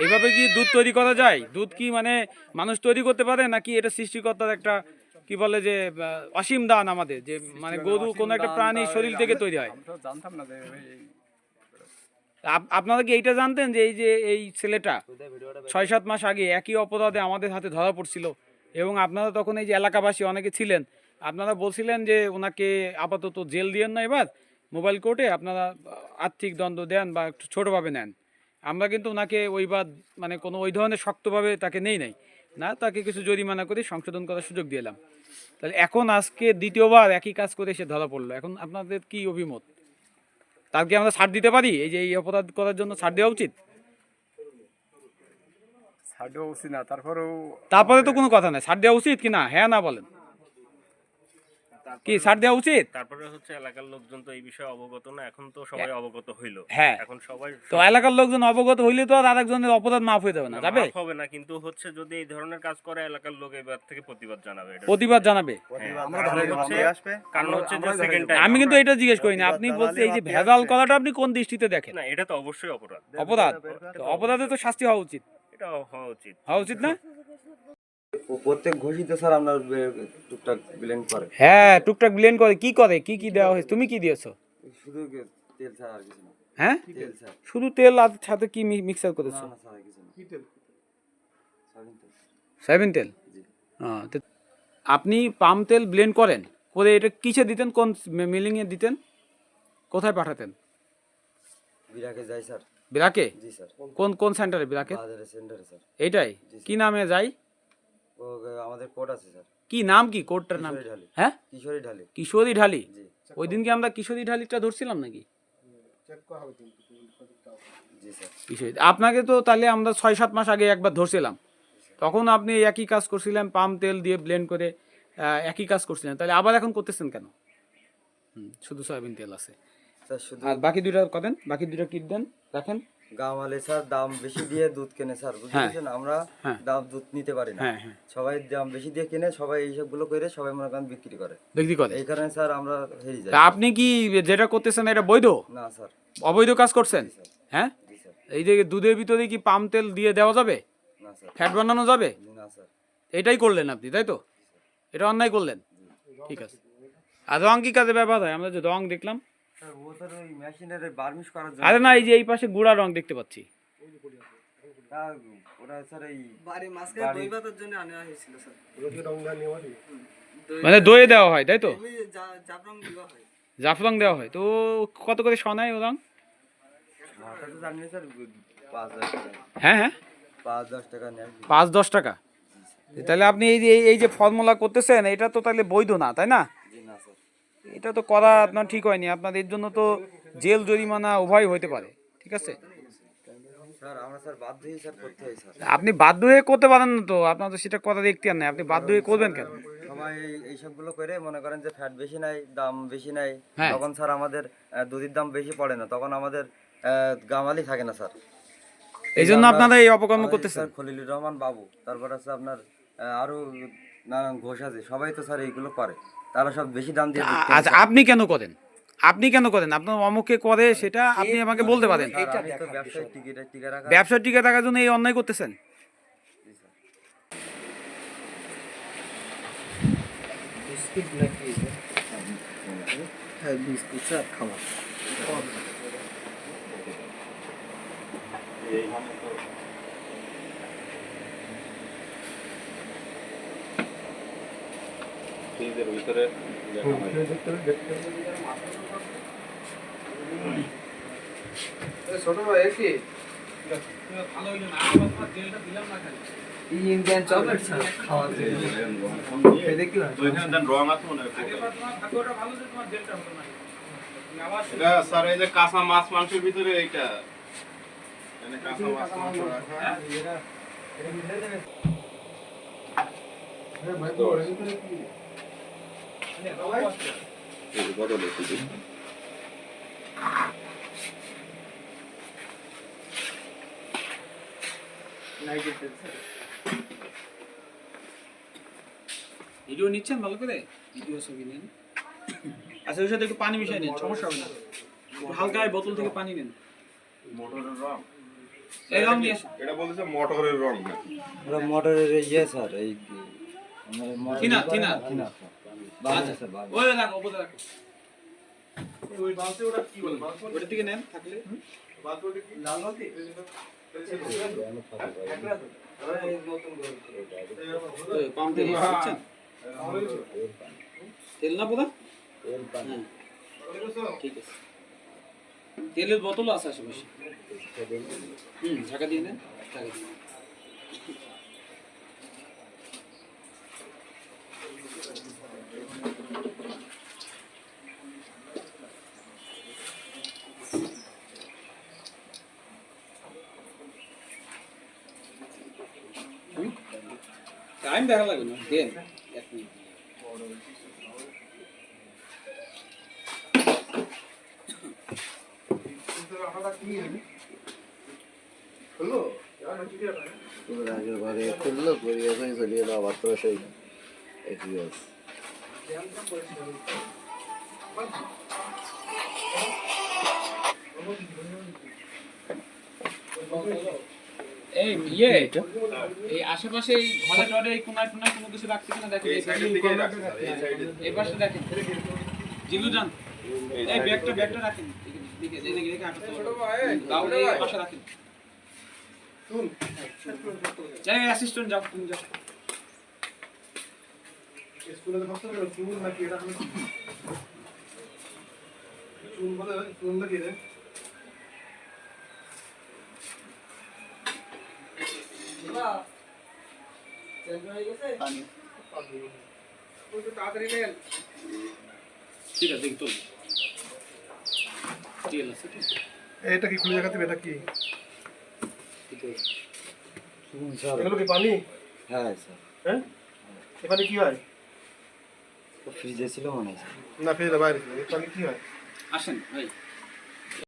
এইভাবে কি দুধ তৈরি করা যায়? দুধ কি মানে মানুষ তৈরি করতে পারে? নাকি এটা সৃষ্টিকর্তার একটা কি বলে যে অসীম দান আমাদের? যে মানে গরু কোনো একটা প্রাণী শরীর থেকে তৈরি হয়। জানতাম না আপ- আপনারা কি এইটা জানতেন যে এই যে এই ছেলেটা ছয় সাত মাস আগে একই অপরাধে আমাদের হাতে ধরা পড়ছিল এবং আপনারা তখন এই যে এলাকাবাসী অনেকে ছিলেন আপনারা বলছিলেন যে ওনাকে আপাতত জেল দিয়েন না এবার মোবাইল কোর্টে আপনারা আর্থিক দণ্ড দেন বা একটু ছোটোভাবে নেন। আমরা কিন্তু ওনাকে ওই বাদ মানে কোনো ওই ধরনের শক্তভাবে তাকে নেই নাই। না তাকে কিছু জরিমানা করে সংশোধন করার সুযোগ দিলাম তাহলে এখন আজকে দ্বিতীয়বার একই কাজ করে সে ধরা পড়ল। এখন আপনাদের কি অভিমত? তাকে আমরা ছাড় দিতে পারি? এই যে এই অপরাধ করার জন্য ছাড় দেওয়া উচিত? ছাড় দেওয়া উচিত না তারপরেও তারপরে তো কোনো কথা নাই। ছাড় দেওয়া উচিত কি না? হ্যাঁ না বলেন। কি ছাড় দেওয়া উচিত? তারপরে হচ্ছে এলাকার লোকজন তো এই বিষয়ে অবগত না এখন তো সবাই অবগত হইল। হ্যাঁ। এখন সবাই তো এলাকার লোকজন অবগত হইলে তো আর আরেকজনের অপরাধ মাফ হয়ে যাবে না যাবে? হবে না কিন্তু হচ্ছে যদি এই ধরনের কাজ করে এলাকার লোক এবার থেকে প্রতিবাদ জানাবে। প্রতিবাদ জানাবে? কারণ হচ্ছে আসবে? কারণ হচ্ছে যে সেকেন্ড টাইম আমি কিন্তু এটা জিজ্ঞেস করিনি। আপনি বলছেন এই যে ভেজাল করাটা আপনি কোন দৃষ্টিতে দেখেন? না এটা তো অবশ্যই অপরাধ। অপরাধ। অপরাধে। তো শাস্তি হওয়া উচিত। এটা হওয়া উচিত। হওয়া উচিত না? প্রত্যেক ঘোষিত স্যার আমরা টুকটাক ব্লেন্ড করে। হ্যাঁ টুকটাক ব্লেন্ড করে। কি করে? কি কি দেওয়া হয়েছে? তুমি কি দিয়েছ? শুধু তেল ছাড়া আর কিছু না। হ্যাঁ? তেল ছাড়া? শুধু তেল আর সাথে কি মিক্সার করেছ? না ছাড়া কিছু না। কি তেল? সয়াবিন তেল। হ্যাঁ, তো আপনি পাম তেল ব্লেন্ড করেন? করে এটা কিসে দিতেন? কোন মিলিংয়ে দিতেন? কোথায় পাঠাতেন? বিরাকে যাই স্যার। বিরাকে? জি স্যার। কোন কোন সেন্টারে বিরাকে? বাজারে সেন্টারে স্যার। এইটাই? কি নামে যাই? আমাদের কোড আছে স্যার। কি নাম কি কোডটার নাম কিশোরী ঢালি। হ্যাঁ? কিশোরী ঢালি। কিশোরী ঢালি? জি। ওই দিনকে আমরা কিশোরী ঢালিটা ধরছিলাম নাকি? জি স্যার। কিশোরী আপনাকে তো তাহলে আমরা ছয় সাত মাস আগে একবার ধরছিলাম। তখন আপনি একই কাজ করছিলেন পাম তেল দিয়ে ব্লেন্ড করে একই কাজ করছিলেন। তাহলে আবার এখন করতেছেন কেন? হুম, শুধু সয়াবিন তেল আছে। আর বাকি দুইটা কদেন বাকি দুইটা কিট দেন রাখেন। গাঁওয়ালে স্যার দাম বেশি দিয়ে দুধ কেনে স্যার বুঝতে হ্যাঁ। আমরা হ্যাঁ। দাম দুধ নিতে পারি না। হ্যাঁ সবাই দাম বেশি দিয়ে কিনে সবাই এইসবগুলো করে সবাই মনে করেন বিক্রি করে। বিক্রি করে। এই কারণে স্যার আমরা হেরে যাই। আপনি কি যেটা করতেছেন এটা বৈধ? না স্যার। অবৈধ কাজ করছেন? হ্যাঁ? এই যে দুধের ভিতরে কি পাম তেল দিয়ে দেওয়া যাবে? না স্যার। ফ্যাট বানানো যাবে? না স্যার। এটাই করলেন আপনি তাই তো? এটা অন্যায় করলেন? ঠিক আছে। আর রং কি কাজে ব্যবহার হয়? আমরা যে রং দেখলাম আরে না এই যে এই পাশে গুড়া রং দেখতে পাচ্ছি। তা ওরা স্যার এই বাড়ি মাঝখানে দই ভাতের জন্য আনা হয়েছিল স্যার। মানে দইয়ে দেওয়া হয় তাই তো? হয়। জাফরং দেওয়া হয়। তো কত করে শোনায় ও রং? মাথা তো জানি না স্যার পাঁচ দশ টাকা। হ্যাঁ হ্যাঁ। পাঁচ দশ টাকা পাঁচ দশ টাকা? তাহলে আপনি এই যে এই- এই যে ফর্মুলা করতেছেন এটা তো তাহলে বৈধ না তাই না? এটা তো করা আপনার ঠিক হয়নি। আপনার এর জন্য তো জেল জরিমানা উভয় হইতে পারে ঠিক আছে? আপনি বাধ্য হয়ে করতে পারেন না তো আপনার তো সেটা করার এখতিয়ার নাই। আপনি বাধ্য হয়ে করবেন কেন? সবাই এইসবগুলো করে মনে করেন যে ফ্যাট বেশি নাই দাম বেশি নাই হ্যাঁ। তখন স্যার আমাদের দুধের দাম বেশি পড়ে না তখন আমাদের গামালি থাকে না স্যার। এই জন্য আপনারা এই অপকর্ম আমাদের করতেছেন। খলিলুর রহমান বাবু তারপর আছে আপনার আরও নানান ঘোষ আছে সবাই তো স্যার এইগুলো করে। তারা সব বেশি দাম দিয়ে আচ্ছা আপনি কেন করেন? আপনি কেন করেন? আপনার অমুকে করে সেটা আপনি আমাকে বলতে পারেন। স্যার, আমি তো ব্যবসায়িক টিকিট টিকে রাখা ব্যবসার টিকে থাকার জন্য এই অন্যায় করতেছেন? হ্যাঁ বিস্কুট স্যার খাওয়া ছোট ভাই কি? ইন্ডিয়ান চকলেট স্যার খাওয়া খেতে কি হয়? স্যার এই যে কাঁচা মাছ মাংসের ভিতরে এইটা। এখানে কাঁচা মাছ মাংস রাখা। ভিডিও নিচ্ছেন ভালো করে ভিডিও ছবি নেন আচ্ছা ওর সাথে একটু পানি মিশিয়ে নিন সমস্যা হবে না একটু হালকা বোতল থেকে পানি নেন মোটরের রং এই রং নিয়ে এটা বলতেছে মোটরের রং নাকি ওরা মোটরের ইয়ে স্যার এই থিনা, থিনা। থিনা বাজে স্যার বাজে ওই রাখো ওপরে রাখো ওই বাসে ওটা কি বলে? বাস ওটা থেকে নেন। থাকলে? বাস ওটা কি? লাল বাতি পাম্প তেল না পোদা ঠিক আছে। তেলের বোতল আছে আশেপাশে। হুম ঢাকা দিয়ে নেন ঢাকা দিয়ে টাইম দেখা লাগবে না দেন এক মিনিট আগের বারে খুললো করি এখন চলে গেল আবার তো সেই একই আছে এই ইয়ে এই আশেপাশে এই ঘরে টরে এই কোনায় কোনায় কোনো কিছু রাখছে কিনা দেখেন এই সাইডের দিকে এই পাশে দেখেন। জিলু যান এই ব্যাগটা ব্যাগটা রাখেন। এদিকে এদিকে এদিকে আটক দাও এই পাশে রাখেন। যাই অ্যাসিস্ট্যান্ট যাও তুমি যাও। আছে দেখি তোল তেল আছে ঠিক আছে এটা কি খুলে দেখাতে হবে, এটা কি? স্যার। এগুলো কি পানি? হ্যাঁ স্যার। হ্যাঁ? এখানে কি হয়? ফ্রিজে ছিল মনে হয় না ফেলে বাইরে পানি কি হয়? আসেন ভাই।